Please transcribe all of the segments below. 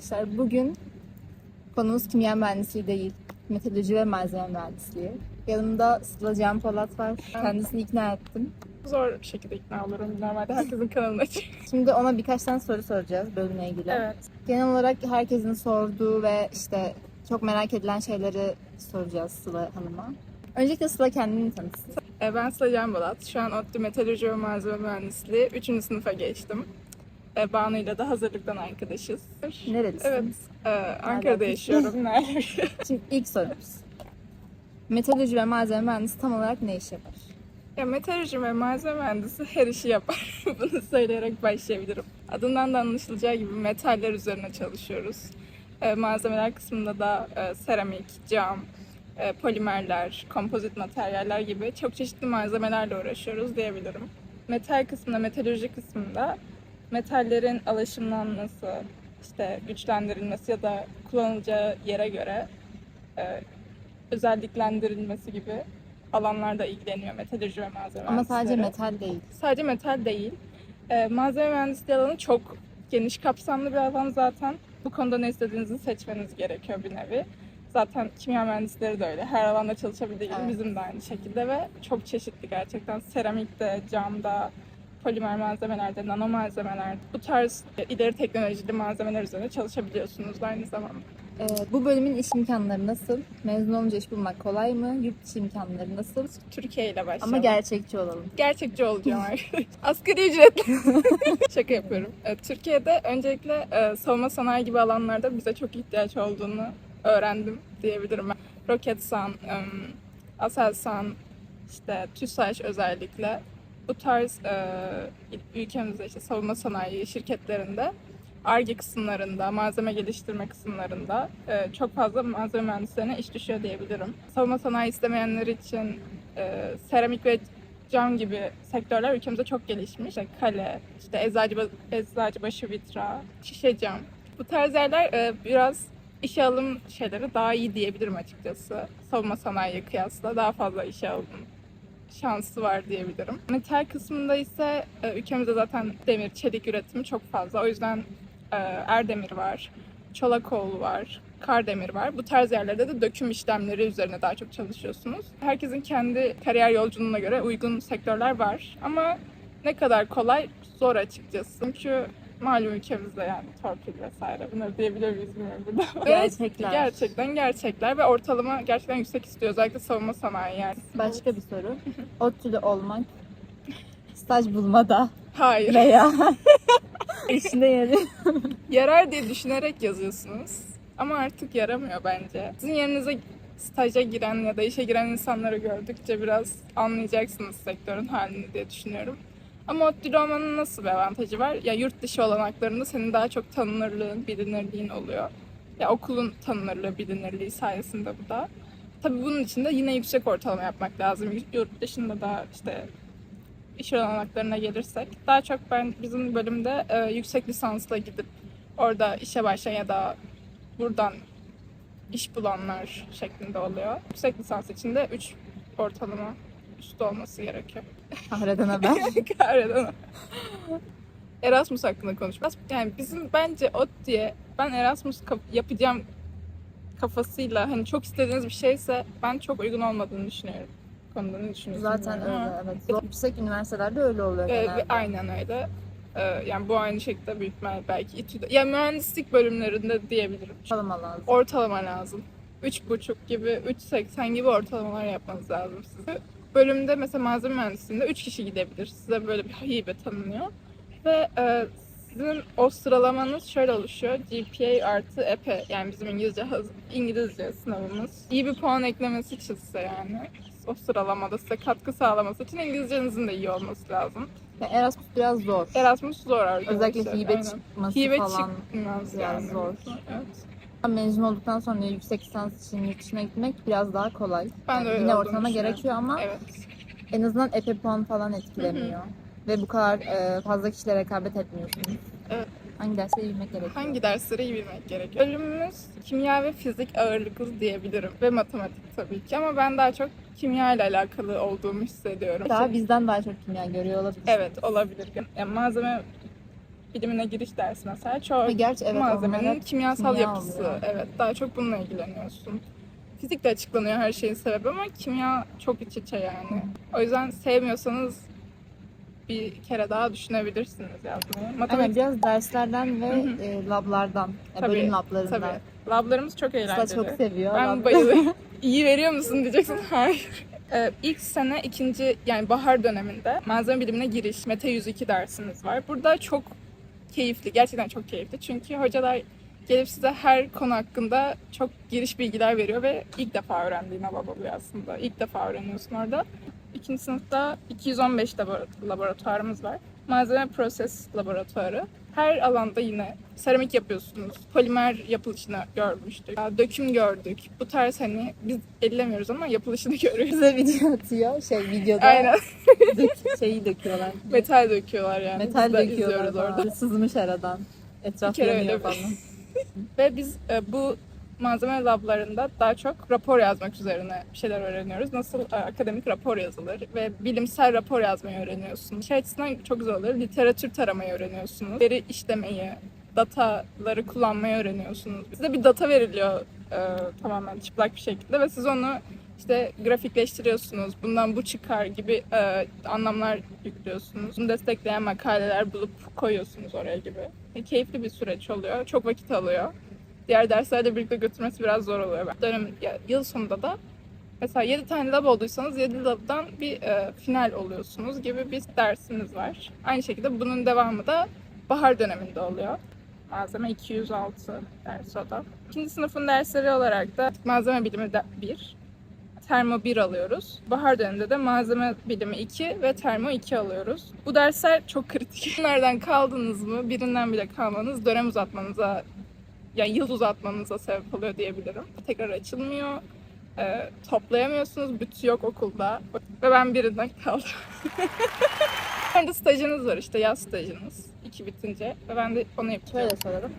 arkadaşlar. Bugün konumuz kimya mühendisliği değil. Metalurji ve malzeme mühendisliği. Yanımda Sıla Can Polat var. Kendisini ikna ettim. Zor bir şekilde ikna olurum. Normalde herkesin kanalına çık. Şimdi ona birkaç tane soru soracağız bölümle ilgili. Evet. Genel olarak herkesin sorduğu ve işte çok merak edilen şeyleri soracağız Sıla Hanım'a. Öncelikle Sıla kendini tanıtsın. Ee, Ben Sıla Can Balat. Şu an ODTÜ Metalurji ve Malzeme Mühendisliği 3. sınıfa geçtim. Ee, Banu ile de hazırlıktan arkadaşız. Nerelisin? Evet. Ee, Ankara'da yaşıyorum. Nerede? Şimdi ilk sorumuz. Metalurji ve malzeme mühendisi tam olarak ne iş yapar? ya metalurji ve malzeme mühendisi her işi yapar. Bunu söyleyerek başlayabilirim. Adından da anlaşılacağı gibi metaller üzerine çalışıyoruz. Ee, malzemeler kısmında da e, seramik, cam, e, polimerler, kompozit materyaller gibi çok çeşitli malzemelerle uğraşıyoruz diyebilirim. Metal kısmında, metalurji kısmında metallerin alaşımlanması, işte güçlendirilmesi ya da kullanılacağı yere göre e, özelliklendirilmesi gibi alanlarda ilgileniyor metalurji ve malzeme Ama sadece metal değil. Sadece metal değil. Ee, malzeme mühendisliği alanı çok geniş kapsamlı bir alan zaten. Bu konuda ne istediğinizi seçmeniz gerekiyor bir nevi. Zaten kimya mühendisleri de öyle. Her alanda çalışabildiği gibi Evet. bizim de aynı şekilde ve çok çeşitli gerçekten. Seramikte, camda, polimer malzemelerde, nano malzemeler, bu tarz ileri teknolojili malzemeler üzerine çalışabiliyorsunuz aynı zamanda. Ee, bu bölümün iş imkanları nasıl? Mezun olunca iş bulmak kolay mı? Yurt dışı imkanları nasıl? Türkiye ile başlayalım. Ama gerçekçi olalım. gerçekçi olacağım arkadaşlar. Asgari ücretli. Şaka yapıyorum. E, Türkiye'de öncelikle e, savunma sanayi gibi alanlarda bize çok ihtiyaç olduğunu öğrendim diyebilirim. Roketsan, e, Aselsan, işte TÜSAŞ özellikle bu tarz e, ülkemizde işte savunma sanayi şirketlerinde ARGE kısımlarında, malzeme geliştirme kısımlarında e, çok fazla malzeme mühendislerine iş düşüyor diyebilirim. Savunma sanayi istemeyenler için e, seramik ve cam gibi sektörler ülkemizde çok gelişmiş. İşte kale, işte eczacı, eczacıbaşı vitra, şişe cam. Bu tarz yerler e, biraz işe alım şeyleri daha iyi diyebilirim açıkçası. Savunma sanayiye kıyasla daha fazla işe alım şansı var diyebilirim. Metal kısmında ise e, ülkemizde zaten demir, çelik üretimi çok fazla. O yüzden e, Erdemir var, Çolakoğlu var, Kardemir var. Bu tarz yerlerde de döküm işlemleri üzerine daha çok çalışıyorsunuz. Herkesin kendi kariyer yolculuğuna göre uygun sektörler var. Ama ne kadar kolay zor açıkçası. Çünkü malum ülkemizde yani torpil vesaire bunları diyebilir miyiz bilmiyorum burada. Gerçekler. Gerçekten gerçekler ve ortalama gerçekten yüksek istiyor. Özellikle savunma sanayi yani. Başka bir soru. ODTÜ'de olmak, staj bulmada Hayır. veya işine yarıyor. Yarar diye düşünerek yazıyorsunuz. Ama artık yaramıyor bence. Sizin yerinize staja giren ya da işe giren insanları gördükçe biraz anlayacaksınız sektörün halini diye düşünüyorum. Ama ODTÜ'de olmanın nasıl bir avantajı var? Ya yurt dışı olanaklarında senin daha çok tanınırlığın, bilinirliğin oluyor. Ya okulun tanınırlığı, bilinirliği sayesinde bu da. Tabii bunun için de yine yüksek ortalama yapmak lazım. Yurt dışında da işte iş olanaklarına gelirsek. Daha çok ben bizim bölümde e, yüksek lisansla gidip orada işe başlayan ya da buradan iş bulanlar şeklinde oluyor. Yüksek lisans için de 3 ortalama üstü olması gerekiyor. Kahradan haber. Kahradan. Erasmus hakkında konuşmaz. Yani bizim bence ot diye ben Erasmus yapacağım kafasıyla hani çok istediğiniz bir şeyse ben çok uygun olmadığını düşünüyorum. Konuda ne düşünüyorsun? Zaten bilmiyorum ama. öyle evet. Zor- Yüksek üniversitelerde öyle oluyor Ee, genelde. aynen öyle. Ee, yani bu aynı şekilde büyük ihtimal belki İTÜ'de. Ya mühendislik bölümlerinde diyebilirim. Ortalama lazım. Ortalama lazım. 3,5 gibi, 3,80 gibi ortalamalar yapmanız lazım size. Bölümde mesela malzeme mühendisliğinde 3 kişi gidebilir. Size böyle bir hibe tanınıyor. Ve e, sizin o sıralamanız şöyle oluşuyor. GPA artı EP yani bizim İngilizce İngilizce sınavımız. İyi bir puan eklemesi için size yani o sıralamada size katkı sağlaması için İngilizcenizin de iyi olması lazım. Yani Erasmus biraz zor. Erasmus zor arkadaşlar. Özellikle hibe aynen. çıkması Hibe falan. çıkmaz biraz yani. zor. Evet. Mezun olduktan sonra yüksek lisans için yurt dışına gitmek biraz daha kolay. Ben de öyle Yine düşünüyorum. gerekiyor ama Evet. en azından epey puan falan etkilemiyor. Ve bu kadar e, fazla kişiyle rekabet etmiyorsunuz. Evet. Hangi derse bilmek gerekiyor? Hangi dersleri iyi bilmek gerekiyor? Bölümümüz kimya ve fizik ağırlıklı diyebilirim. Ve matematik tabii ki ama ben daha çok kimya ile alakalı olduğumu hissediyorum. Daha bizden daha çok kimya görüyor olabilir. Evet olabilir. Yani malzeme bilimine giriş dersi mesela çoğu gerçi evet malzemenin kimyasal kimya yapısı. oluyor. Evet daha çok bununla ilgileniyorsun. Fizikle açıklanıyor her şeyin sebebi ama kimya çok iç içe yani. O yüzden sevmiyorsanız bir kere daha düşünebilirsiniz yazmayı. Matematik biraz derslerden ve Hı hı. e, lablardan, e, Tabii, bölüm lablarından. tabii. Lablarımız çok Sıla eğlenceli. çok seviyor. Ben lab. bayılıyorum. İyi veriyor musun diyeceksin. Hayır. Ee, ilk sene ikinci yani bahar döneminde malzeme bilimine giriş, Mete 102 dersimiz var. Burada çok keyifli, gerçekten çok keyifli. Çünkü hocalar gelip size her konu hakkında çok giriş bilgiler veriyor ve ilk defa öğrendiğin alaba bu aslında. İlk defa öğreniyorsun orada. İkinci sınıfta 215 labora- laboratuvarımız var. Malzeme proses laboratuvarı. Her alanda yine seramik yapıyorsunuz. Polimer yapılışını görmüştük. Döküm gördük. Bu tarz hani biz ellemiyoruz ama yapılışını görüyoruz. Bize video atıyor. Şey videoda Aynen. dök- şeyi döküyorlar. Metal döküyorlar yani. Metal Biz de döküyorlar izliyoruz orada. Sızmış aradan. Etraf Bir yanıyor öyle bir- falan. Ve biz e, bu malzeme lablarında daha çok rapor yazmak üzerine bir şeyler öğreniyoruz. Nasıl e, akademik rapor yazılır ve bilimsel rapor yazmayı öğreniyorsunuz. Şey açısından çok güzel oluyor. Literatür taramayı öğreniyorsunuz. Veri işlemeyi, dataları kullanmayı öğreniyorsunuz. Size bir data veriliyor e, tamamen çıplak bir şekilde ve siz onu işte grafikleştiriyorsunuz. Bundan bu çıkar gibi e, anlamlar yüklüyorsunuz. Bunu destekleyen makaleler bulup koyuyorsunuz oraya gibi. E, keyifli bir süreç oluyor. Çok vakit alıyor. Diğer derslerle birlikte götürmesi biraz zor oluyor. Dönem, yıl sonunda da mesela 7 tane lab olduysanız 7 labdan bir e, final oluyorsunuz gibi bir dersimiz var. Aynı şekilde bunun devamı da bahar döneminde oluyor. Malzeme 206 ders o da. İkinci sınıfın dersleri olarak da malzeme bilimi 1, termo 1 alıyoruz. Bahar döneminde de malzeme bilimi 2 ve termo 2 alıyoruz. Bu dersler çok kritik. Bunlardan kaldınız mı, birinden bile kalmanız dönem uzatmanıza, yani yıl uzatmanıza sebep oluyor diyebilirim. Tekrar açılmıyor. Ee, toplayamıyorsunuz. Bütü yok okulda. Ve ben birinden kaldım. Sonra da stajınız var işte yaz stajınız. iki bitince. Ve ben de onu yapacağım. Şöyle soralım.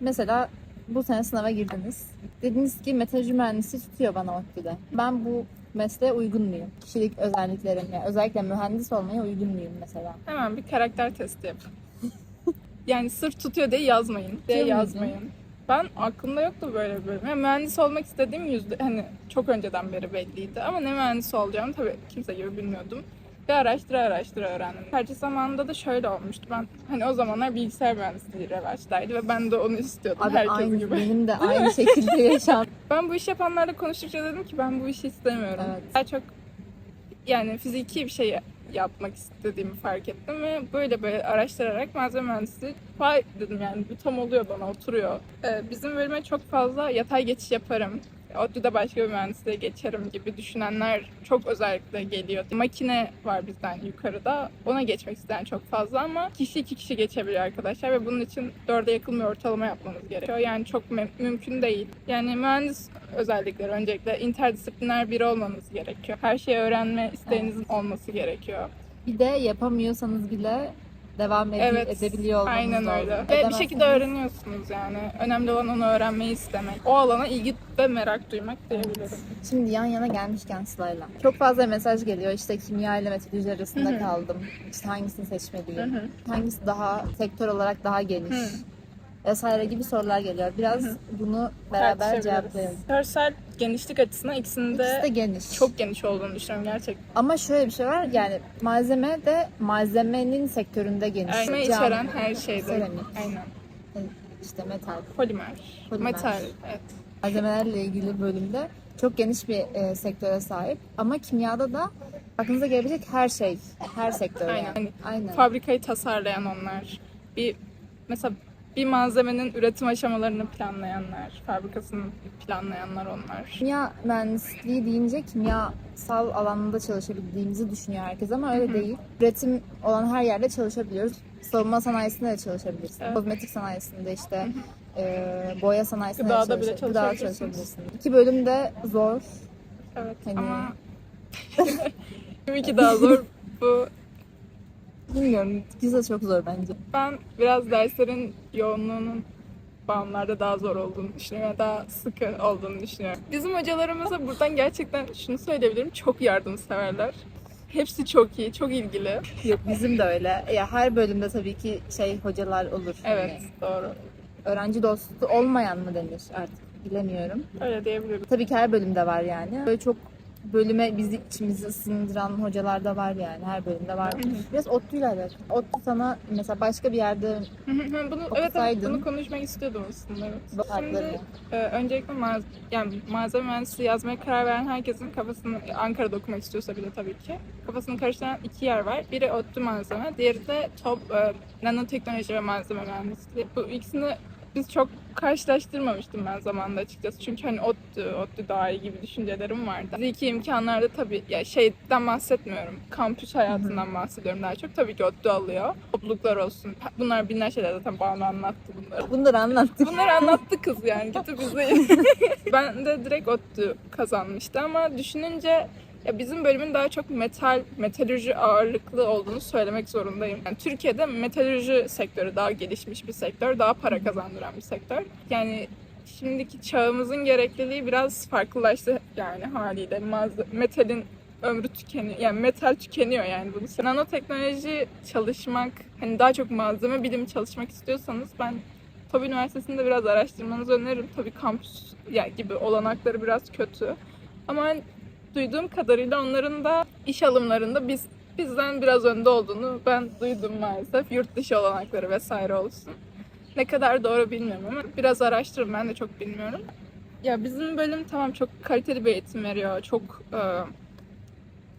Mesela bu sene sınava girdiniz. Dediniz ki meteoroloji mühendisi tutuyor bana ODTÜ'de. Ben bu mesleğe uygun muyum? Kişilik özelliklerim, yani özellikle mühendis olmaya uygun muyum mesela? Hemen bir karakter testi yapın. yani sırf tutuyor diye yazmayın. Diye yazmayın. Ben aklımda yoktu böyle bir bölüm. Yani mühendis olmak istediğim yüzde hani çok önceden beri belliydi. Ama ne mühendis olacağımı tabii kimse gibi bilmiyordum. Ve araştıra araştıra öğrendim. Tercih zamanında da şöyle olmuştu. Ben hani o zamanlar bilgisayar mühendisliği revaçtaydı ve ben de onu istiyordum Abi herkes aynı, gibi. benim de aynı şekilde yaşam. Ben bu iş yapanlarla konuştukça dedim ki ben bu işi istemiyorum. Evet. Daha çok yani fiziki bir şey yapmak istediğimi fark ettim ve böyle böyle araştırarak malzeme mühendisliği vay dedim yani bu tam oluyor bana oturuyor. Ee, bizim bölüme çok fazla yatay geçiş yaparım. ODTÜ'de başka bir mühendisliğe geçerim gibi düşünenler çok özellikle geliyor. Makine var bizden yukarıda. Ona geçmek isteyen çok fazla ama kişi iki kişi geçebiliyor arkadaşlar ve bunun için dörde yakın bir ortalama yapmanız gerekiyor. Yani çok mü- mümkün değil. Yani mühendis özellikleri öncelikle interdisipliner biri olmanız gerekiyor. Her şeyi öğrenme isteğinizin olması gerekiyor. Bir de yapamıyorsanız bile devam ede- Evet, edebiliyor olmanız Aynen öyle. Ve bir şekilde öğreniyorsunuz yani. Önemli olan onu öğrenmeyi istemek. O alana ilgi ve merak duymak diyebilirim. Şimdi yan yana gelmişken Sıla'yla. Çok fazla mesaj geliyor işte kimya ile meteoroloji arasında Hı hı. kaldım. İşte hangisini seçmeliyim? Hı hı. Hangisi daha sektör olarak daha geniş? Hı. Vesaire gibi sorular geliyor. Biraz bunu beraber cevaplayalım. Görsel genişlik açısından ikisinin İkisi de de geniş. çok geniş olduğunu düşünüyorum gerçekten. Ama şöyle bir şey var yani malzeme de malzemenin sektöründe geniş. Aynen Cam, içeren her şeyde. seramik. Aynen. işte metal. Polimer. Polimer. Metal. Evet. Malzemelerle ilgili bölümde çok geniş bir e, sektöre sahip. Ama kimyada da aklınıza gelebilecek her şey, her sektör Aynen. yani. Aynen. Fabrikayı tasarlayan onlar. Bir mesela bir malzemenin üretim aşamalarını planlayanlar, fabrikasını planlayanlar onlar. Kimya mühendisliği deyince kimyasal alanında çalışabildiğimizi düşünüyor herkes ama öyle değil. Üretim olan her yerde çalışabiliyoruz. Savunma sanayisinde de çalışabilirsin. Evet. Kozmetik sanayisinde işte e, boya sanayisinde Gıdada de bile çalışabilirsin. Gıdada çalışabilirsiniz. çalışabilirsin. İki bölüm de zor. Evet Hani- ama tabii ki daha zor. Bu Bilmiyorum. Güzel çok zor bence. ben biraz derslerin yoğunluğunun bağımlarda daha zor olduğunu düşünüyorum. Daha sıkı olduğunu düşünüyorum. Bizim hocalarımıza buradan gerçekten şunu söyleyebilirim. Çok yardımseverler. Hepsi çok iyi, çok ilgili. Yok bizim de öyle. Ya her bölümde tabii ki şey hocalar olur. Evet, Hani doğru. öğrenci dostu olmayan mı denir artık bilemiyorum. Öyle diyebilirim. Tabii ki her bölümde var yani. Böyle çok bölüme bizi içimizi ısındıran hocalar da var yani. Her bölümde var. Biraz ODTÜ'yle alakalı. ODTÜ sana mesela başka bir yerde Hı hı hı, bunu evet, evet Okusaydın. bunu konuşmak istiyordum aslında evet. Şimdi e, öncelikle maz yani malzeme mühendisliği yazmaya karar veren herkesin kafasını Ankara'da okumak istiyorsa bile tabii ki kafasını karıştıran iki yer var. Biri ODTÜ malzeme, diğeri de top e, nanoteknoloji ve malzeme mühendisliği. Bu ikisini biz çok karşılaştırmamıştım ben zamanında açıkçası. Çünkü hani ODTÜ, ODTÜ daha iyi gibi düşüncelerim vardı. Fiziki imkanlarda tabii ya şeyden bahsetmiyorum. Kampüs hayatından bahsediyorum daha çok. Tabii ki ODTÜ alıyor. Topluluklar olsun. Bunlar binler şeyler zaten bana anlattı bunları. bunları anlattık. Bunları anlattı kız yani. Gidip izleyin. ben de direkt ODTÜ kazanmıştı ama düşününce ya bizim bölümün daha çok metal, metalürji ağırlıklı olduğunu söylemek zorundayım. Yani Türkiye'de metalürji sektörü daha gelişmiş bir sektör, daha para kazandıran bir sektör. Yani şimdiki çağımızın gerekliliği biraz farklılaştı yani haliyle. Metalin ömrü tükeniyor. Yani metal tükeniyor yani bunu. Nanoteknoloji çalışmak, hani daha çok malzeme bilimi çalışmak istiyorsanız ben Tabii Üniversitesi'nde biraz araştırmanızı öneririm. Tabii kampüs yani gibi olanakları biraz kötü. Ama duyduğum kadarıyla onların da iş alımlarında biz bizden biraz önde olduğunu ben duydum maalesef. Yurt dışı olanakları vesaire olsun. Ne kadar doğru bilmiyorum ama biraz araştırın ben de çok bilmiyorum. Ya bizim bölüm tamam çok kaliteli bir eğitim veriyor. Çok e,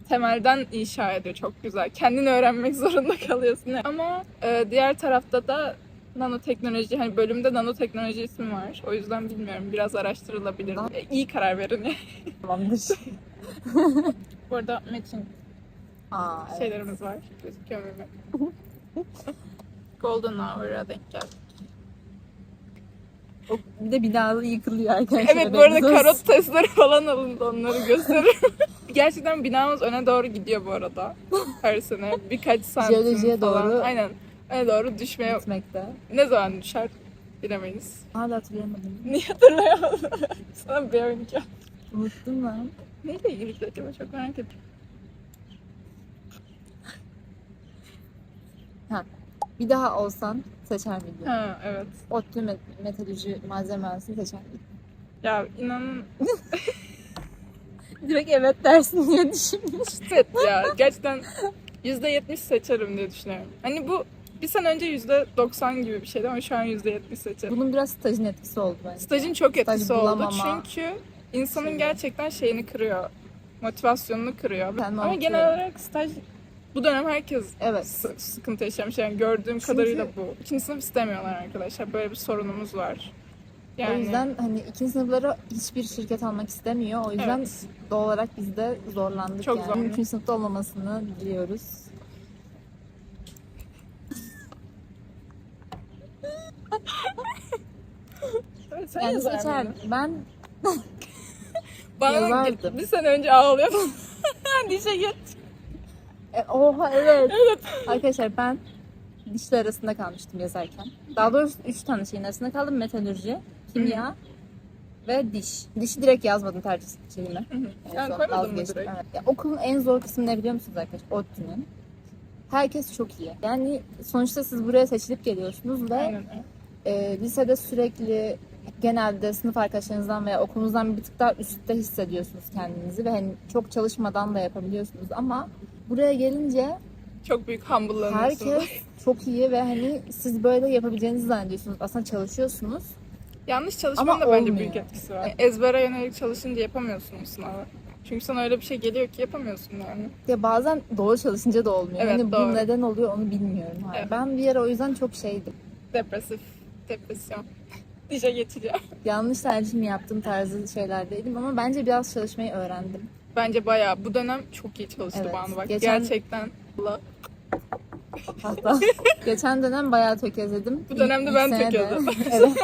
temelden inşa ediyor çok güzel. Kendini öğrenmek zorunda kalıyorsun. Ama e, diğer tarafta da nanoteknoloji hani bölümde nanoteknoloji ismi var. O yüzden bilmiyorum. Biraz araştırılabilir. E, iyi karar verin. Tamamdır. Bu arada matching Aa, evet. şeylerimiz var. Gözüküyor mu? Golden Hour'a denk geldik. O, bir de binalı yıkılıyor arkadaşlar. Evet bu arada haberiniz olsun. karot testleri falan alındı onları gösteririm. Gerçekten binamız öne doğru gidiyor bu arada. Her sene birkaç santim Jeolojiye falan. doğru. Aynen. Öne doğru düşmeye gitmekte. ne zaman düşer bilemeyiz. Hala hatırlayamadım. Niye hatırlayamadım? Sana bir oyuncak. Unuttum lan. Neyle ilgili acaba çok merak ettim. Bir daha olsan seçer miydin? Ha evet. ODTÜ met- metalürji malzeme mühendisliği seçer miydin? Ya inanın Direkt evet dersin diye düşünmüş. set ya. Gerçekten %70 seçerim diye düşünüyorum. Hani bu bir sene önce %90 gibi bir şeydi ama şu an %70 seçerim. Bunun biraz stajın etkisi oldu bence. Stajın çok etkisi oldu bulamama. çünkü insanın Şeyi. gerçekten şeyini kırıyor. Motivasyonunu kırıyor. Kendimi Ama genel olarak staj bu dönem herkes Evet. sı- sıkıntı yaşamış. Yani gördüğüm Çünkü- kadarıyla bu. İkinci sınıf istemiyorlar arkadaşlar. Böyle bir sorunumuz var. Yani O yüzden hani ikinci sınıfları hiçbir şirket almak istemiyor. O yüzden Evet. doğal olarak biz de zorlandık Çok yani. zorlandık. Üçüncü sınıfta olmamasını diliyoruz. Evet, sen Yani yazar seçer. mıydın? Ben Bana bir sene önce ağlıyordum. Dişe geç. E, oha evet. Arkadaşlar ben dişler arasında kalmıştım yazarken. Daha doğrusu üç tane şeyin arasında kaldım. Metalürji, kimya ve diş. Dişi direkt yazmadım tercih şeyime. En Yani son koymadın mı vazgeçtim, direkt? evet. Ya, okulun en zor kısmı ne biliyor musunuz arkadaşlar? ODTÜ'nün. Herkes çok iyi. Yani sonuçta siz buraya seçilip geliyorsunuz ve Aynen. e, lisede sürekli genelde sınıf arkadaşlarınızdan veya okulunuzdan bir tık daha üstte hissediyorsunuz kendinizi ve hani çok çalışmadan da yapabiliyorsunuz ama buraya gelince Çok büyük humble'lanıyorsun. herkes çok iyi ve hani siz böyle yapabileceğinizi zannediyorsunuz. Aslında çalışıyorsunuz. Yanlış çalışmanın Ama da bence olmuyor. büyük etkisi var. Ezbere yönelik çalışınca yapamıyorsun o sınavı. Çünkü sana öyle bir şey geliyor ki yapamıyorsun yani. Ya bazen doğru çalışınca da olmuyor. Evet, hani doğru. bu neden oluyor onu bilmiyorum. Evet. Ben bir ara o yüzden çok şeydim. Depresif, depresyon. Dişe geçeceğim. Yanlış tercih mi yaptığım tarzı şeylerdeydim ama bence biraz çalışmayı öğrendim. Bence bayağı bu dönem çok iyi çalıştı Evet. bana bak. Geçen- Gerçekten. Hatta geçen dönem bayağı tökezledim. Bu dönemde İlk- ben tökezledim. evet.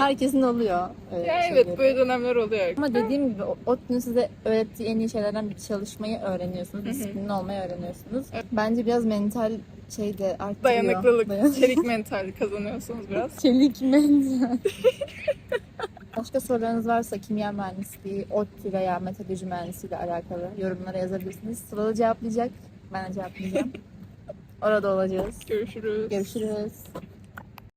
Herkesin oluyor. Öyle Ya şeyleri. evet böyle dönemler oluyor. Ama dediğim gibi ODTÜ'nün size öğrettiği en iyi şeylerden bir çalışmayı öğreniyorsunuz. Disiplinli olmayı öğreniyorsunuz. Evet. Bence biraz mental şey de arttırıyor. Dayanıklılık, Dayan- çelik mental kazanıyorsunuz biraz. Çelik mental. Başka sorularınız varsa kimya mühendisliği, ODTÜ veya meteoroloji mühendisliği ile alakalı yorumlara yazabilirsiniz. Sıralı cevaplayacak. Ben de cevaplayacağım. Orada olacağız. Görüşürüz. Görüşürüz.